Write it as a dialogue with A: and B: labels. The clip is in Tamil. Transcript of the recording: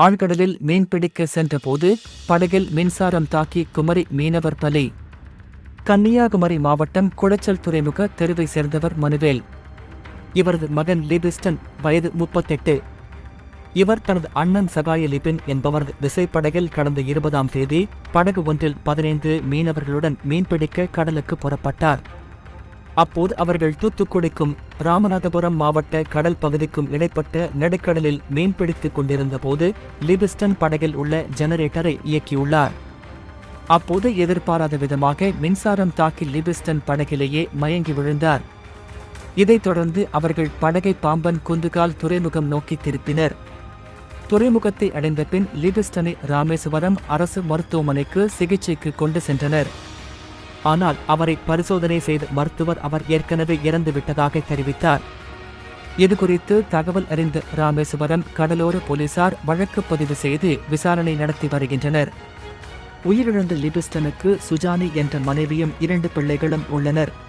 A: ஆழ்கடலில் மீன்பிடிக்க சென்றபோது படகில் மின்சாரம் தாக்கி குமரி மீனவர் பலி. கன்னியாகுமரி மாவட்டம் குளச்சல் துறைமுக தெருவை சேர்ந்தவர் மனுவேல். இவரது மகன் லிபிஸ்டன் வயது முப்பத்தெட்டு. இவர் தனது அண்ணன் சகாய லிபின் என்பவரது விசைப்படகில் கடந்த இருபதாம் தேதி படகு ஒன்றில் பதினைந்து மீனவர்களுடன் மீன்பிடிக்க கடலுக்கு புறப்பட்டார். அப்போது அவர்கள் தூத்துக்குடிக்கும் ராமநாதபுரம் மாவட்ட கடல் பகுதிக்கும் இடைப்பட்ட நடுக்கடலில் மீன்பிடித்துக் கொண்டிருந்த போது லிபிஸ்டன் படகில் உள்ள ஜெனரேட்டரை இயக்கியுள்ளார். அப்போது எதிர்பாராத விதமாக மின்சாரம் தாக்கி லிபிஸ்டன் படகிலேயே மயங்கி விழுந்தார். இதைத் தொடர்ந்து அவர்கள் படகை பாம்பன் குந்துகால் துறைமுகம் நோக்கி திருப்பினர். துறைமுகத்தை அடைந்த பின் லிபிஸ்டனை ராமேஸ்வரம் அரசு மருத்துவமனைக்கு சிகிச்சைக்கு கொண்டு சென்றனர். ஆனால் அவரை பரிசோதனை செய்த மருத்துவர் அவர் ஏற்கனவே இறந்துவிட்டதாக தெரிவித்தார். இதுகுறித்து தகவல் அறிந்த ராமேஸ்வரம் கடலோர போலீசார் வழக்கு பதிவு செய்து விசாரணை நடத்தி வருகின்றனர். உயிரிழந்த லிபிஸ்டனுக்கு சுஜானி என்ற மனைவியும் இரண்டு பிள்ளைகளும் உள்ளனர்.